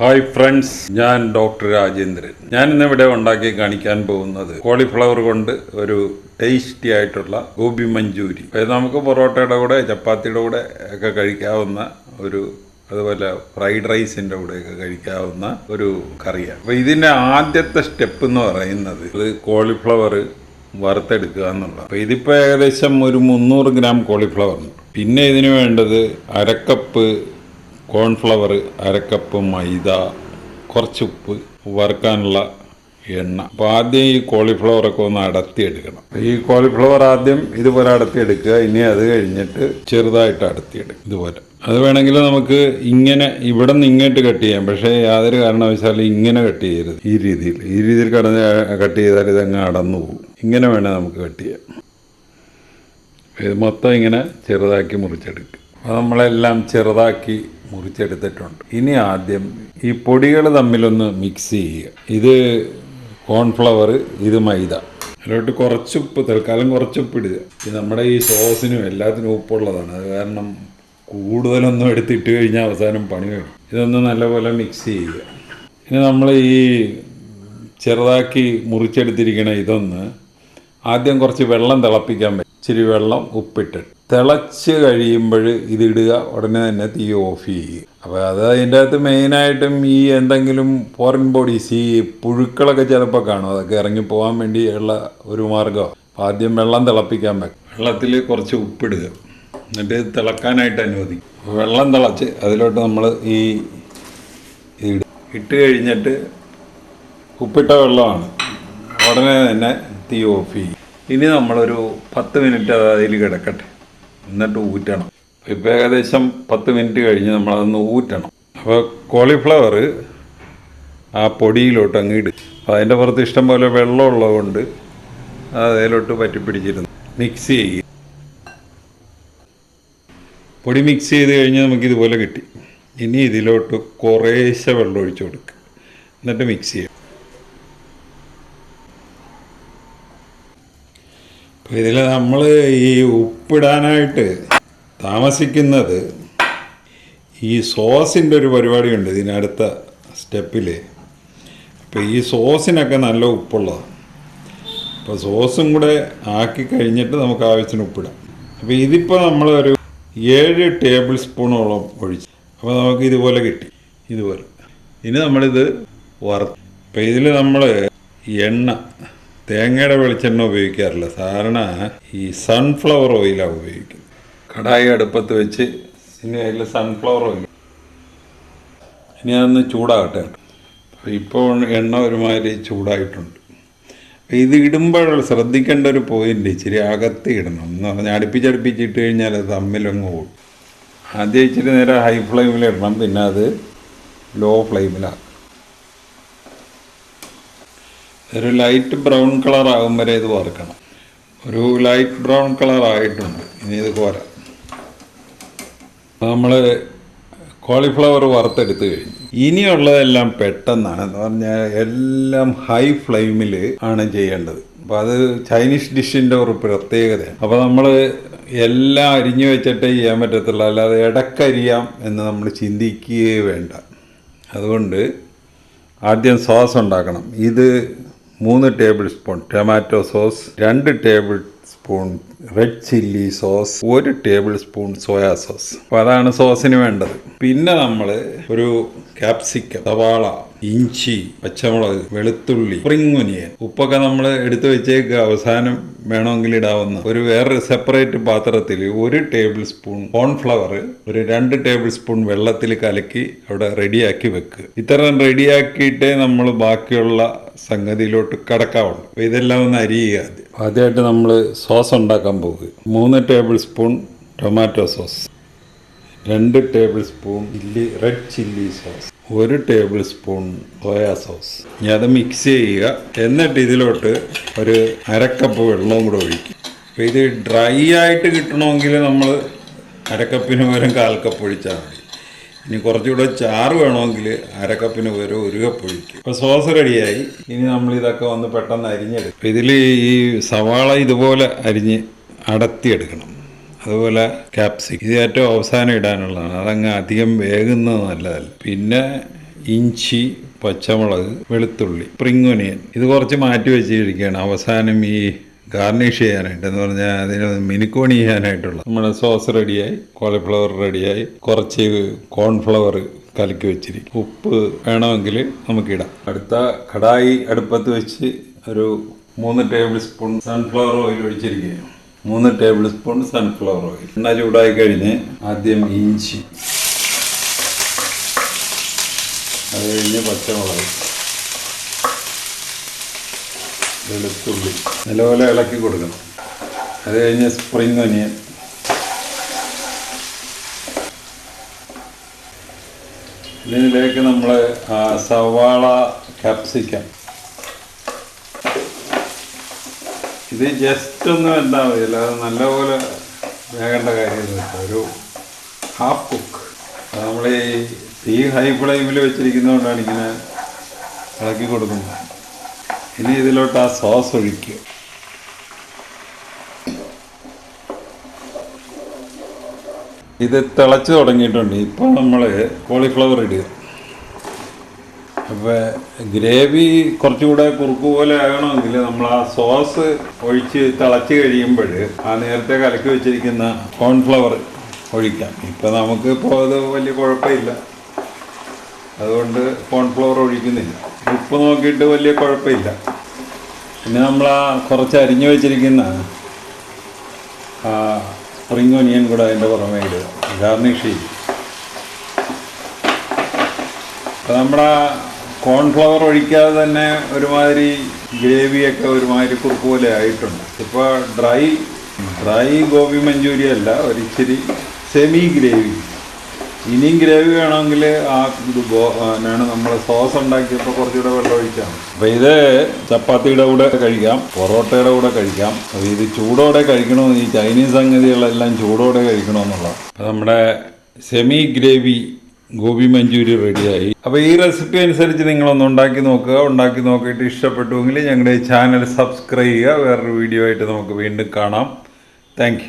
Hi friends ഞാൻ doctor Rajendran. ഞാൻ ഇന്ന് ഇവിടെ ഉണ്ടാക്കി കാണിക്കാൻ പോകുന്നത് കോളിഫ്ലവർ കൊണ്ട് ഒരു ടേസ്റ്റി ആയിട്ടുള്ള ഗോബി മഞ്ചൂരി. അത് നമുക്ക് പൊറോട്ടയുടെ കൂടെ ചപ്പാത്തിയുടെ കൂടെ ഒക്കെ കഴിക്കാവുന്ന ഒരു അതുപോലെ ഫ്രൈഡ് റൈസിന്റെ കൂടെയൊക്കെ കഴിക്കാവുന്ന ഒരു കറിയാണ്. അപ്പോൾ ഇതിന്റെ ആദ്യത്തെ സ്റ്റെപ്പ് എന്ന് പറയുന്നത് ഇത് കോളിഫ്ലവർ വറുത്തെടുക്കുക എന്നുള്ളത് അപ്പോൾ ഇതിപ്പോൾ ഏകദേശം ഒരു മുന്നൂറ് ഗ്രാം കോളിഫ്ലവർ ഉണ്ട്. പിന്നെ ഇതിന് വേണ്ടത് അരക്കപ്പ് കോൺഫ്ലവർ അരക്കപ്പ് മൈദ കുറച്ച് ഉപ്പ് വറുക്കാനുള്ള എണ്ണ. അപ്പോൾ ആദ്യം ഈ കോളിഫ്ലവറൊക്കെ ഒന്ന് അടത്തിയെടുക്കണം. ഈ കോളിഫ്ലവർ ആദ്യം ഇതുപോലെ അടത്തിയെടുക്കുക. ഇനി അത് കഴിഞ്ഞിട്ട് ചെറുതായിട്ട് അടത്തിയെടുക്കും ഇതുപോലെ. അത് വേണമെങ്കിൽ നമുക്ക് ഇങ്ങനെ ഇവിടെ നിന്ന് ഇങ്ങോട്ട് കട്ട് ചെയ്യാം. പക്ഷേ യാതൊരു കാരണവശാലും ഇങ്ങനെ കട്ട് ചെയ്യരുത്. ഈ രീതിയിൽ. ഈ രീതിയിൽ കടന്ന് കട്ട് ചെയ്താൽ ഇതങ്ങ് അടന്നു പോകും. ഇങ്ങനെ വേണേൽ നമുക്ക് കട്ട് ചെയ്യാം. ഇത് മൊത്തം ഇങ്ങനെ ചെറുതാക്കി മുറിച്ചെടുക്കുക. അപ്പോൾ നമ്മളെല്ലാം ചെറുതാക്കി മുറിച്ചെടുത്തിട്ടുണ്ട്. ഇനി ആദ്യം ഈ പൊടികൾ തമ്മിലൊന്ന് മിക്സ് ചെയ്യുക. ഇത് കോൺഫ്ലവർ ഇത് മൈദ. അതിലോട്ട് കുറച്ച് ഉപ്പ് തൽക്കാലം കുറച്ച് ഉപ്പ് ഇത് നമ്മുടെ ഈ സോസിനും എല്ലാത്തിനും ഉപ്പുള്ളതാണ്. അത് കാരണം കൂടുതലൊന്നും എടുത്തിട്ട് കഴിഞ്ഞാൽ അവസാനം പണി വരും ഇതൊന്ന് നല്ലപോലെ മിക്സ് ചെയ്യുക. ഇനി നമ്മൾ ഈ ചെറുതാക്കി മുറിച്ചെടുത്തിരിക്കണ ഇതൊന്ന് ആദ്യം കുറച്ച് വെള്ളം തിളപ്പിക്കാൻ പറ്റും. ഇച്ചിരി വെള്ളം ഉപ്പിട്ട് തിളച്ച് കഴിയുമ്പോൾ ഇതിടുക ഉടനെ തന്നെ തീ ഓഫ് ചെയ്യുക. അപ്പോൾ അത് അതിന്റെ അകത്ത് മെയിനായിട്ടും ഈ എന്തെങ്കിലും ഫോറിൻ ബോഡീസ് ഈ പുഴുക്കളൊക്കെ ചിലപ്പോൾ കാണും. അതൊക്കെ ഇറങ്ങി പോകാൻ വേണ്ടിയുള്ള ഒരു മാർഗം. ആദ്യം വെള്ളം തിളപ്പിക്കാൻ വെക്കും. വെള്ളത്തിൽ കുറച്ച് ഉപ്പിടുക. എന്നിട്ട് തിളക്കാനായിട്ട് അനുവദിക്കും. വെള്ളം തിളച്ച് അതിലോട്ട് നമ്മൾ ഈ ഇടും ഇട്ട് കഴിഞ്ഞിട്ട് ഉപ്പിട്ട വെള്ളമാണ്. ഉടനെ തന്നെ തീ ഓഫ് ചെയ്യും ഇനി നമ്മളൊരു പത്ത് മിനിറ്റ് അത് അതിൽ കിടക്കട്ടെ. എന്നിട്ട് ഊറ്റണം. ഇപ്പോൾ ഏകദേശം പത്ത് മിനിറ്റ് കഴിഞ്ഞ് നമ്മളതൊന്ന് ഊറ്റണം. അപ്പോൾ കോളിഫ്ലവർ ആ പൊടിയിലോട്ട് അങ്ങ് ഇടും. അപ്പോൾ അതിന്റെ പുറത്ത് ഇഷ്ടം പോലെ വെള്ളമുള്ളത് കൊണ്ട് അത് അതിലോട്ട് പറ്റിപ്പിടിച്ചിരുന്നു മിക്സ് ചെയ്യുക പൊടി മിക്സ് ചെയ്ത് നമുക്ക് ഇതുപോലെ കിട്ടി. ഇനി ഇതിലോട്ട് കുറേശ്ശെ വെള്ളം ഒഴിച്ചു കൊടുക്കുക എന്നിട്ട് മിക്സ് ചെയ്യുക അപ്പോൾ ഇതിൽ നമ്മൾ ഈ ഉപ്പിടാനായിട്ട് താമസിക്കുന്നത് ഈ സോസിന്റെ ഒരു പരിപാടിയുണ്ട് ഇതിനടുത്ത സ്റ്റെപ്പിൽ അപ്പോൾ ഈ സോസിനൊക്കെ നല്ല ഉപ്പുള്ളതാണ് അപ്പോൾ സോസും കൂടെ ആക്കി കഴിഞ്ഞിട്ട് നമുക്ക് ആവശ്യത്തിന് ഉപ്പിടാം. അപ്പോൾ ഇതിപ്പോൾ നമ്മളൊരു ഏഴ് ടേബിൾ സ്പൂണോളം ഒഴിച്ചു. അപ്പോൾ നമുക്ക് ഇതുപോലെ കിട്ടി. ഇതുപോലെ. ഇനി നമ്മളിത് വറുത്ത്. അപ്പോൾ ഇതിൽ നമ്മൾ എണ്ണ തേങ്ങയുടെ വെളിച്ചെണ്ണ ഉപയോഗിക്കാറില്ല. സാധാരണ ഈ സൺഫ്ലവർ ഓയിലാണ് ഉപയോഗിക്കുന്നത് കടായി അടുപ്പത്ത് വെച്ച് ഇനി അതിൽ സൺഫ്ലവർ ഓയിൽ ഇനി അതൊന്ന് ചൂടാകട്ടെ. ഇപ്പോൾ എണ്ണ ഒരുമാതിരി ചൂടായിട്ടുണ്ട്. ഇത് ഇടുമ്പോൾ ശ്രദ്ധിക്കേണ്ട ഒരു പോയിന്റ് ഇച്ചിരി അകത്ത് ഇടണം. എന്ന് പറഞ്ഞാൽ അടുപ്പിച്ചടുപ്പിച്ചിട്ട് കഴിഞ്ഞാൽ അത് തമ്മിലങ്ങ് പോകും ആദ്യം ഇച്ചിരി നേരം ഹൈ ഫ്ലെയിമിൽ ഇടണം. പിന്നെ അത് ലോ ഫ്ലെയിമിലാക്കും ഒരു ലൈറ്റ് ബ്രൗൺ കളർ ആകും വരെ ഇത് വറുക്കണം ഒരു ലൈറ്റ് ബ്രൗൺ കളർ ആയിട്ടുണ്ട്. ഇനി ഇത് കോരാം. നമ്മൾ കോളിഫ്ലവർ വറുത്തെടുത്ത് കഴിഞ്ഞു. ഇനിയുള്ളതെല്ലാം പെട്ടെന്നാണ്. എന്ന് പറഞ്ഞാൽ എല്ലാം ഹൈ ഫ്ലെയിമിൽ ആണ് ചെയ്യേണ്ടത്. അപ്പോൾ അത് ചൈനീസ് ഡിഷിന്റെ ഒരു പ്രത്യേകതയാണ്. അപ്പോൾ നമ്മൾ എല്ലാം അരിഞ്ഞു വെച്ചിട്ടേ ചെയ്യാൻ പറ്റത്തുള്ളൂ. അല്ലാതെ ഇടക്കരിയാം എന്ന് നമ്മൾ ചിന്തിക്കുകയേ വേണ്ട. അതുകൊണ്ട് ആദ്യം സോസ് ഉണ്ടാക്കണം. ഇത് മൂന്ന് ടേബിൾ സ്പൂൺ ടൊമാറ്റോ സോസ് രണ്ട് tablespoon red chilli sauce ഒരു ടേബിൾ സ്പൂൺ സോയാ സോസ്. അപ്പോൾ അതാണ് സോസിന് വേണ്ടത്. പിന്നെ നമ്മൾ ഒരു ക്യാപ്സിക്കം സവാള ഇഞ്ചി പച്ചമുളക് വെളുത്തുള്ളി സ്പ്രിംഗ് ഒനിയൻ ഉപ്പൊക്കെ നമ്മൾ എടുത്തു വെച്ചേക്ക് അവസാനം വേണമെങ്കിൽ ഇടാവുന്ന ഒരു വേറൊരു സെപ്പറേറ്റ് പാത്രത്തിൽ ഒരു ടേബിൾ സ്പൂൺ കോൺഫ്ലവർ ഒരു രണ്ട് ടേബിൾ സ്പൂൺ വെള്ളത്തിൽ കലക്കി അവിടെ റെഡിയാക്കി വെക്കുക ഇത്തരം റെഡിയാക്കിയിട്ടേ നമ്മൾ ബാക്കിയുള്ള സംഗതിയിലോട്ട് കടക്കാവുള്ളൂ. അപ്പോൾ ഇതെല്ലാം ഒന്ന് അരിയുക ആദ്യം. ആദ്യമായിട്ട് നമ്മൾ സോസ് ഉണ്ടാക്കാൻ പോകുക മൂന്ന് ടേബിൾ സ്പൂൺ ടൊമാറ്റോ സോസ് രണ്ട് tablespoon chilli red chilli sauce ഒരു ടേബിൾ സ്പൂൺ സോയാ സോസ് ഇനി അത് മിക്സ് ചെയ്യുക. എന്നിട്ട് ഇതിലോട്ട് ഒരു അരക്കപ്പ് വെള്ളവും കൂടെ ഒഴിക്കും അപ്പോൾ ഇത് ഡ്രൈ ആയിട്ട് കിട്ടണമെങ്കിൽ നമ്മൾ അരക്കപ്പിന് പകരം കാൽ കപ്പ് ഒഴിച്ചാൽ മതി. ഇനി കുറച്ചുകൂടെ ചാറ് വേണമെങ്കിൽ അരക്കപ്പിന് പകരം ഒരു കപ്പ് ഒഴിക്കും അപ്പോൾ സോസ് റെഡിയായി ഇനി നമ്മൾ ഇതൊക്കെ ഒന്ന് പെട്ടെന്ന് അരിഞ്ഞെടുക്കും ഇതിൽ ഈ സവാള ഇതുപോലെ അരിഞ്ഞ് അടത്തിയെടുക്കണം. അതുപോലെ ക്യാപ്സിക് ഇത് ഏറ്റവും അവസാനം ഇടാനുള്ളതാണ്. അതങ്ങ് അധികം വേകുന്നത് നല്ലതല്ല. പിന്നെ ഇഞ്ചി പച്ചമുളക് വെളുത്തുള്ളി സ്പ്രിംഗ് ഒനിയൻ ഇത് കുറച്ച് മാറ്റി വെച്ചിരിക്കുകയാണ്. അവസാനം ഈ ഗാർണിഷ് ചെയ്യാനായിട്ട്. എന്ന് പറഞ്ഞാൽ അതിന് മിനുക്കോണി ചെയ്യാനായിട്ടുള്ള. നമ്മുടെ സോസ് റെഡിയായി കോളിഫ്ലവർ റെഡിയായി കുറച്ച് കോൺഫ്ലവർ കലക്കി വെച്ചിരിക്കും. ഉപ്പ് വേണമെങ്കിൽ നമുക്കിടാം അടുത്ത കടായി അടുപ്പത്ത് വെച്ച് ഒരു മൂന്ന് ടേബിൾ സ്പൂൺ സൺഫ്ലവർ ഓയിൽ ഒഴിച്ചിരിക്കുകയാണ്. മൂന്ന് ടേബിൾ സ്പൂൺ സൺഫ്ലവർ ഓയിൽ എണ്ണ ചൂടായി കഴിഞ്ഞ് ആദ്യം ഇഞ്ചി. അത് കഴിഞ്ഞ് പച്ചമുളക്. വെളുത്തുള്ളി. നല്ലപോലെ ഇളക്കി കൊടുക്കണം. അത് കഴിഞ്ഞ് സ്പ്രിങ് ഒനിയൻ ഇതിലേക്ക് നമ്മൾ സവാള ക്യാപ്സിക്കം ഇത് ജസ്റ്റ് ഒന്നും വെന്താൽ മതി അല്ലാതെ നല്ലപോലെ വേകേണ്ട കാര്യമൊന്നുമില്ല ഒരു ഹാഫ് കുക്ക് നമ്മൾ ഈ തീ ഹൈ ഫ്ലെയിമിൽ വെച്ചിരിക്കുന്നതുകൊണ്ടാണ് ഇങ്ങനെ ഇളക്കി കൊടുക്കുന്നത്. ഇനി ഇതിലോട്ട് ആ സോസ് ഒഴിക്കുക. ഇത് തിളച്ച് തുടങ്ങിയിട്ടുണ്ട്. ഇപ്പോൾ നമ്മൾ കോളിഫ്ലവർ ഇടുക. അപ്പോൾ ഗ്രേവി കുറച്ചുകൂടെ കുറുക്ക് പോലെ ആകണമെങ്കിൽ നമ്മൾ ആ സോസ് ഒഴിച്ച് തിളച്ച് കഴിയുമ്പോൾ ആ നേരത്തെ കലക്കി വെച്ചിരിക്കുന്ന കോൺഫ്ലവർ ഒഴിക്കാം. ഇപ്പം നമുക്ക് ഇപ്പോൾ അത് വലിയ കുഴപ്പമില്ല. അതുകൊണ്ട് കോൺഫ്ലവർ ഒഴിക്കുന്നില്ല. ഉപ്പ് നോക്കിയിട്ട് വലിയ കുഴപ്പമില്ല. പിന്നെ നമ്മൾ ആ കുറച്ച് അരിഞ്ഞു വെച്ചിരിക്കുന്ന സ്പ്രിങ് ഒനിയൻ കൂടെ അതിന്റെ പുറമേ ഇടുക. ഗാർണിഷ് ചെയ്യും നമ്മുടെ കോൺഫ്ലവർ ഒഴിക്കാതെ തന്നെ ഒരുമാതിരി ഗ്രേവിയൊക്കെ ഒരുമാതിരി കുറുക്ക് പോലെ ആയിട്ടുണ്ട്. ഇപ്പോൾ ഡ്രൈ ഡ്രൈ ഗോബി മഞ്ചൂരി അല്ല ഒരിച്ചിരി സെമി ഗ്രേവി ഇനിയും ഗ്രേവി വേണമെങ്കിൽ ആ ഇത് ആണ് നമ്മൾ സോസ് ഉണ്ടാക്കിയപ്പോൾ കുറച്ചുകൂടെ വെള്ളം ഒഴിക്കാം. അപ്പോൾ ഇത് ചപ്പാത്തിയുടെ കൂടെ കഴിക്കാം പൊറോട്ടയുടെ കൂടെ കഴിക്കാം. അപ്പോൾ ഇത് ചൂടോടെ കഴിക്കണമെന്ന് ഈ ചൈനീസ് സംഗതികളെല്ലാം ചൂടോടെ കഴിക്കണമെന്നുള്ള നമ്മുടെ സെമി ഗ്രേവി ഗോബി മഞ്ചൂരി റെഡിയായി. അപ്പോൾ ഈ റെസിപ്പി അനുസരിച്ച് നിങ്ങളൊന്ന് ഉണ്ടാക്കി നോക്കുക. ഉണ്ടാക്കി നോക്കിയിട്ട് ഇഷ്ടപ്പെട്ടുവെങ്കിൽ ഞങ്ങളുടെ ചാനൽ സബ്സ്ക്രൈബ് ചെയ്യുക. വേറൊരു വീഡിയോ ആയിട്ട് നമുക്ക് വീണ്ടും കാണാം. താങ്ക്